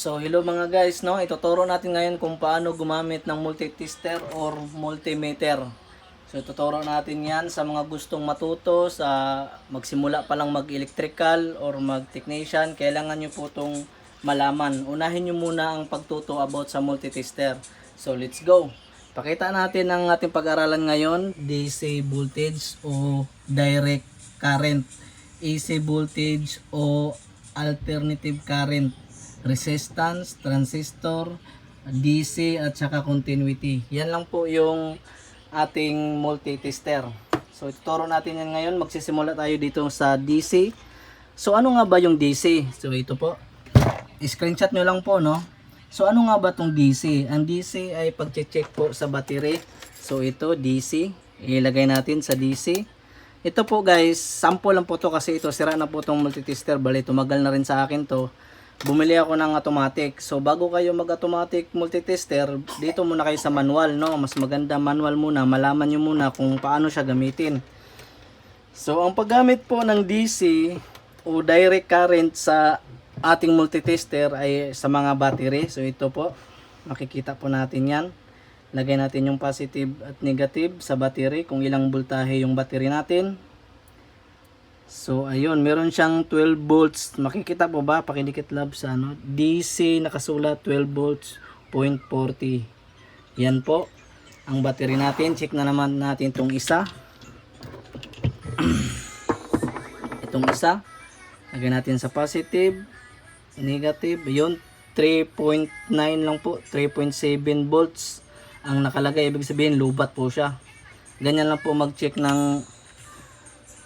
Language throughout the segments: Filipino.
So hello mga guys, no? Ituturo natin ngayon kung paano gumamit ng multitester or multimeter. So ituturo natin 'yan sa mga gustong matuto sa magsimula pa lang mag-electrical or mag-technician, kailangan niyo po tong malaman. Unahin niyo muna ang pagtuto about sa multitester. So let's go. Pakita natin ang ating pag-aralan ngayon, DC voltage o direct current, AC voltage o alternative current, resistance, transistor, DC at saka continuity. Yan lang po yung ating multitester. So ituturo natin yan ngayon. Magsisimula tayo dito sa DC. So ano nga ba yung DC? So ito po. Screenshot nyo lang po no. So ano nga ba tong DC? Ang DC ay pag-check po sa battery. So ito DC. Ilagay natin sa DC. Ito po guys, sample lang po to kasi ito sira na po tong multitester. Bali tumagal na rin sa akin to. Bumili ako ng automatic. So bago kayo mag-automatic multitester, dito muna kayo sa manual, no? Mas maganda manual muna, malaman nyo muna kung paano siya gamitin. So ang paggamit po ng DC o direct current sa ating multitester ay sa mga battery. So ito po, makikita po natin 'yan. Lagay natin yung positive at negative sa battery kung ilang voltahe yung battery natin. So ayun, meron siyang 12 volts. Makikita po ba? Pakidikit lab sa ano. DC nakasulat 12 volts 0.40. Yan po ang battery natin. Check na naman natin itong isa. itong isa. Lagyan natin sa positive, negative. Yun, 3.9 lang po. 3.7 volts ang nakalagay. Ibig sabihin, lubat po siya. Ganyan lang po mag-check ng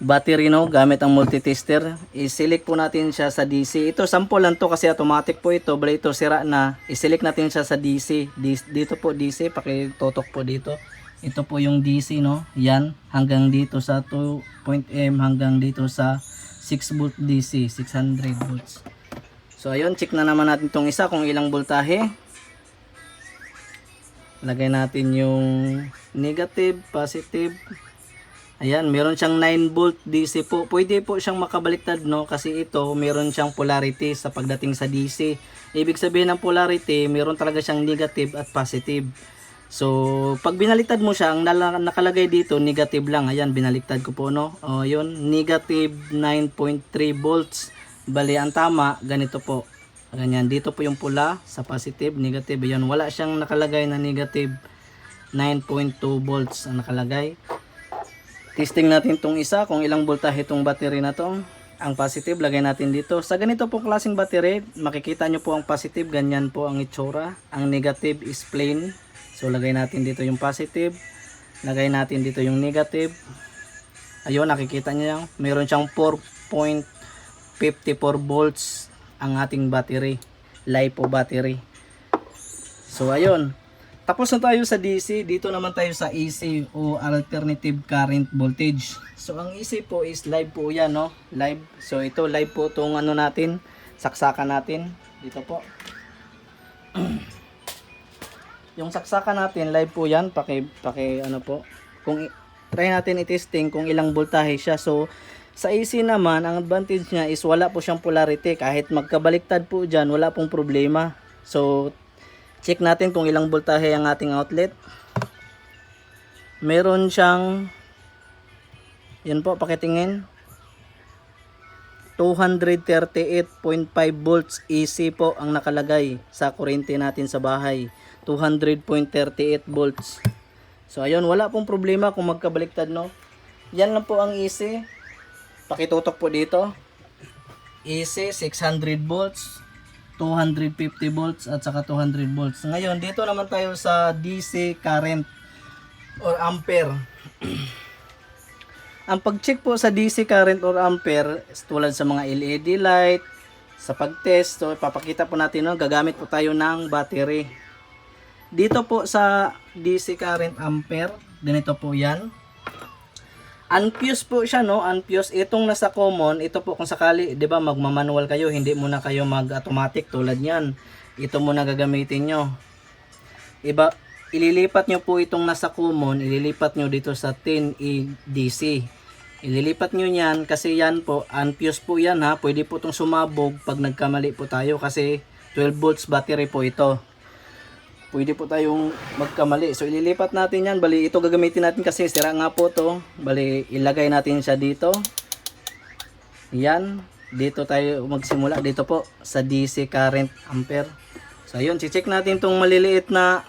battery no? Gamit ang multitester. I-select po natin siya sa DC ito sample lang to kasi automatic po ito. Bali ito sira na. I-select natin siya sa DC dito po DC pakitotok po dito. Ito po yung DC no? Yan. Hanggang dito sa 2.M hanggang dito sa 6 volt DC 600 volts. So ayun. Check na naman natin tong isa kung ilang voltahe. Lagay natin yung negative positive Ayan, meron siyang 9 volt DC po. Pwede po siyang makabaliktad no kasi ito meron siyang polarity sa pagdating sa DC. Ibig sabihin ng polarity, meron talaga siyang negative at positive. So, pag binaliktad mo siya, ang nakalagay dito negative lang. Ayan, binaliktad ko po no. O, yun, negative 9.3 volts. Bali, ang tama, ganito po. Ganyan, dito po yung pula sa positive, negative. Ayan, wala siyang nakalagay na negative 9.2 volts ang nakalagay. Testing natin tong isa kung ilang voltahe itong battery na to. Ang positive lagay natin dito. Sa ganito po klaseng battery, makikita nyo po ang positive, ganyan po ang itsura. Ang negative is plain. So lagay natin dito yung positive. Lagay natin dito yung negative. Ayun, nakikita nyo yan. Meron siyang 4.54 volts ang ating battery. LiPo battery. So ayun, tapos na tayo sa DC, dito naman tayo sa AC o alternative current voltage. So ang AC po is live po yan, no? Live. So ito live po tong ano natin, saksakan natin. Dito po. Yung saksakan natin, live po yan. Paki, paki ano po. Kung try natin i-testing kung ilang voltahe siya. So sa AC naman, ang advantage niya is wala po siyang polarity. Kahit magkabaliktad po dyan, wala pong problema. So check natin kung ilang voltahe ang ating outlet. Meron siyang yan po, pakitingin. 238.5 volts AC po ang nakalagay sa kuryente natin sa bahay. 200.38 volts. So ayun, wala pong problema kung magkabaliktad no. Yan lang po ang AC. Pakitutok po dito. AC 600 volts. 250 volts at saka 200 volts. Ngayon, dito naman tayo sa DC current or ampere. Ang pag-check po sa DC current or ampere, tulad sa mga LED light, sa pag-test, so papakita po natin, no, gagamit po tayo ng battery. Dito po sa DC current ampere, ganito po yan. Unfuse po siya, no? Unfuse. Itong nasa common, ito po kung sakali, di ba, magmamanual kayo, hindi muna kayo mag-automatic tulad niyan. Ito muna gagamitin nyo. Iba, ililipat nyo po itong nasa common, ililipat nyo dito sa 10 DC. Ililipat nyo yan kasi yan po, unfuse po yan ha. Pwede po itong sumabog pag nagkamali po tayo kasi 12 volts battery po ito. Pwede po tayong magkamali. So ililipat natin yan. Bali ito gagamitin natin kasi sira nga po to. Bali ilagay natin siya dito. Yan. Dito tayo magsimula. Dito po sa DC current ampere. So ayun, check natin tong maliliit na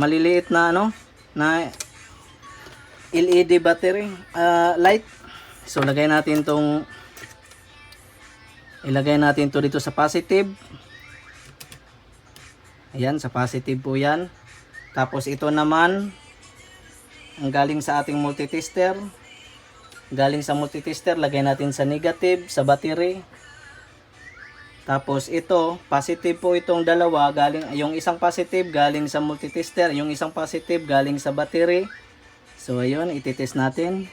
maliliit na ano na LED battery ah, light. So lagay natin tong ilagay natin to dito sa positive. Ayan, sa positive po yan. Tapos ito naman, ang galing sa ating multitester. Galing sa multitester, lagay natin sa negative, sa battery. Tapos ito, positive po itong dalawa, galing yung isang positive galing sa multitester, yung isang positive galing sa battery. So ayun, ititest natin.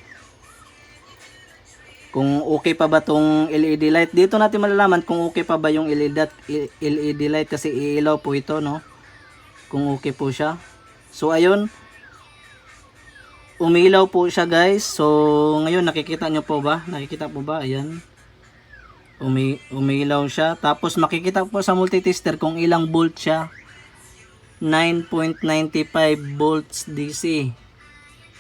Kung okay pa ba tong LED light. Dito natin malalaman kung okay pa ba yung LED, LED light kasi iilaw po ito, no? Kung okay po siya. So ayun, umilaw po siya guys. So ngayon nakikita nyo po ba? Nakikita po ba? Ayan. Umi umilaw siya. Tapos makikita po sa multitester kung ilang volt siya. 9.95 volts DC.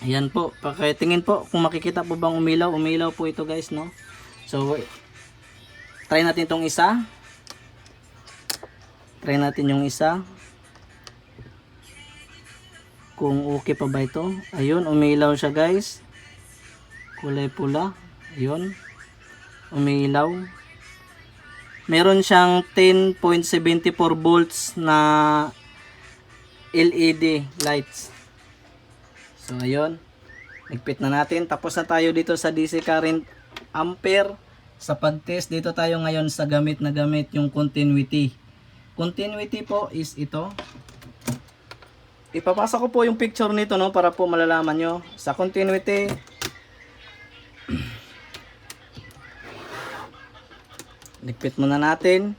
Ayan po. Pakitingin po kung makikita po bang umilaw. Umilaw po ito guys, no? So, try natin tong isa. Try natin yung isa. Kung okay pa ba ito. Ayun, umilaw siya guys. Kulay pula. Ayun. Umilaw. Meron siyang 10.74 volts na LED lights. So ayun, nagpit na natin. Tapos na tayo dito sa DC current ampere. Sa pag-test dito tayo ngayon sa gamit na gamit yung continuity. Continuity po is ito. Ipapasa ko po yung picture nito no para po malalaman nyo. Sa continuity, Ligpit muna natin.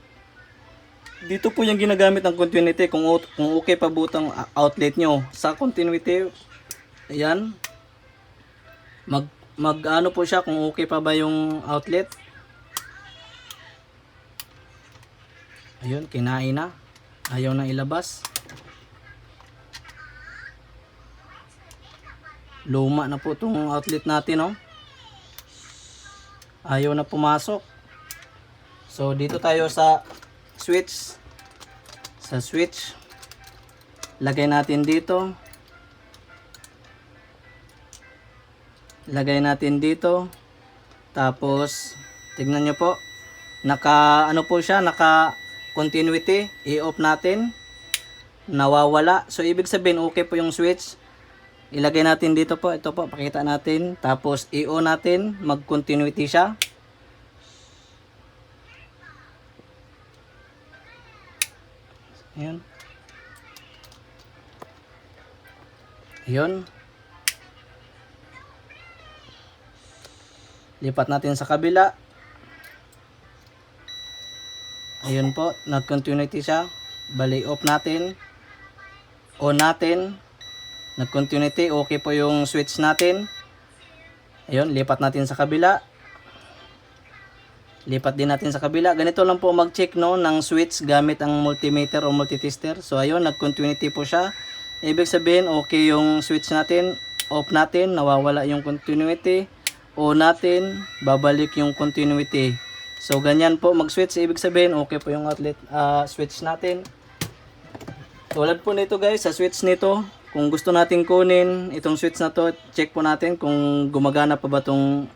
Dito po yung ginagamit ng continuity kung, kung okay pa butang outlet nyo. Sa continuity, ayan. Mag, mag ano po siya kung okay pa ba yung outlet. Ayun, kinain na. Ayaw na ilabas. Luma na po itong outlet natin, oh. Ayaw na pumasok. So dito tayo sa switch. Sa switch. Lagay natin dito. Lagay natin dito. Tapos tignan nyo po. Naka ano po siya, naka continuity. I-off natin. Nawawala. So ibig sabihin okay po yung switch. Ilagay natin dito po. Ito po, pakita natin. Tapos i-on natin. Mag-continuity siya. Ayan. Ayun. Lipat natin sa kabila. Ayun po, nag-continuity siya. Bali, off natin. On natin. Nag-continuity, okay po yung switch natin. Ayun, lipat natin sa kabila. Lipat din natin sa kabila. Ganito lang po mag-check no ng switch gamit ang multimeter o multitester. So ayun, nag-continuity po siya. Ibig sabihin, okay yung switch natin. Off natin, nawawala yung continuity. On natin, babalik yung continuity. So ganyan po mag-switch. Ibig sabihin, okay po yung outlet ah, switch natin. Tulad po nito guys, sa switch nito, kung gusto natin kunin itong switch na to, check po natin kung gumagana pa ba tong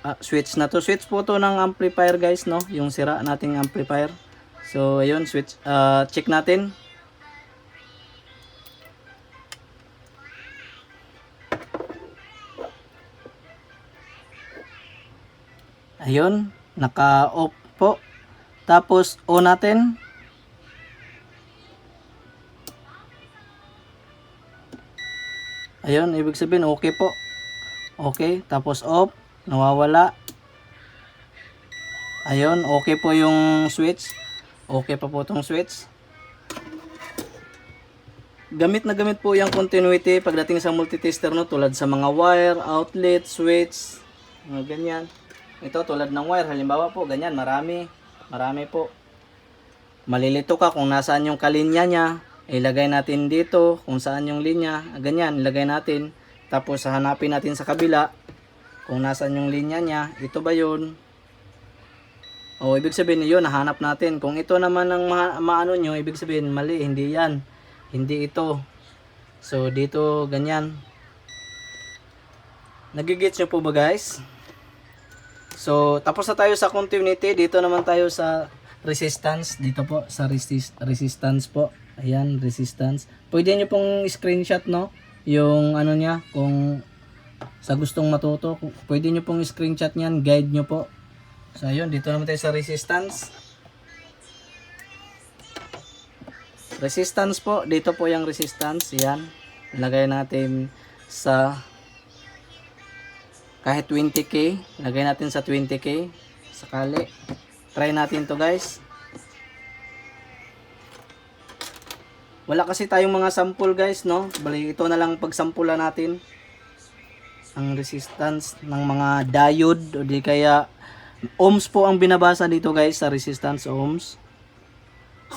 ah, switch na to. Switch po to ng amplifier guys, no? Yung sira nating amplifier. So, ayun, switch, ah, check natin. Ayun, naka-off po. Tapos, on natin. Ayun, ibig sabihin, okay po. Okay, tapos off, nawawala. Ayun, okay po yung switch. Okay pa po itong switch. Gamit na gamit po yung continuity pagdating sa multitester no tulad sa mga wire, outlet, switch, mga ganyan. Ito tulad ng wire, halimbawa po ganyan, marami. Marami po. malilito ka kung nasaan yung kalinya niya, ilagay natin dito kung saan yung linya, ganyan, ilagay natin. Tapos hanapin natin sa kabila kung nasaan yung linya niya, ito ba yun? O ibig sabihin yun, nahanap natin. Kung ito naman ang ma- maano nyo, ibig sabihin mali, hindi yan. Hindi ito. So dito, ganyan. Nagigits nyo po ba guys? So, tapos na tayo sa continuity. Dito naman tayo sa resistance. Dito po, sa resist resistance po. Ayan, resistance. Pwede nyo pong screenshot, no? Yung ano niya, kung sa gustong matuto, pwede nyo pong screenshot niyan, guide nyo po. So, ayun, dito naman tayo sa resistance. Resistance po, dito po yung resistance. Yan. Lagay natin sa kahit 20k, lagay natin sa 20k sakali. Try natin to guys. Wala kasi tayong mga sample guys, no? Bali, ito na lang pagsampulan natin. Ang resistance ng mga diode o di kaya ohms po ang binabasa dito guys sa resistance ohms.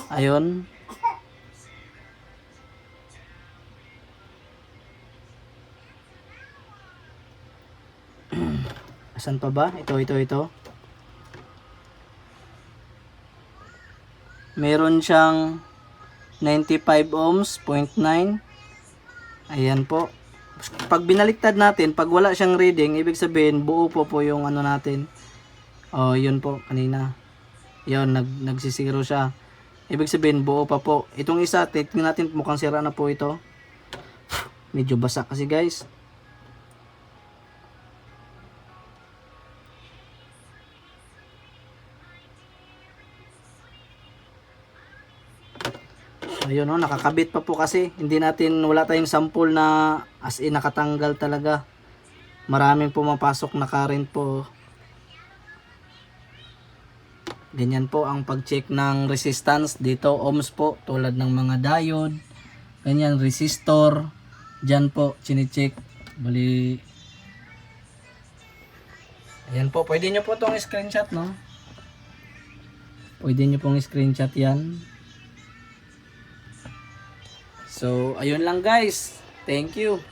Ayun. Asan pa ba? Ito, ito, ito. Meron siyang 95 ohms, 0.9. Ayan po. Pag binaliktad natin, pag wala siyang reading, ibig sabihin, buo po po yung ano natin. Oh, yun po, kanina. Yun, nag, nagsisiro siya. Ibig sabihin, buo pa po. Itong isa, tingnan natin, mukhang sira na po ito. Medyo basa kasi guys. Ayun no, nakakabit pa po kasi. Hindi natin, wala tayong sample na as in nakatanggal talaga. Maraming pumapasok na current po. Ganyan po ang pag-check ng resistance dito. Ohms po, tulad ng mga diode. Ganyan, resistor. Diyan po, chine-check. Bali, Ayan po, pwede nyo po itong screenshot, no? Pwede nyo pong screenshot yan. So, ayun lang guys. Thank you.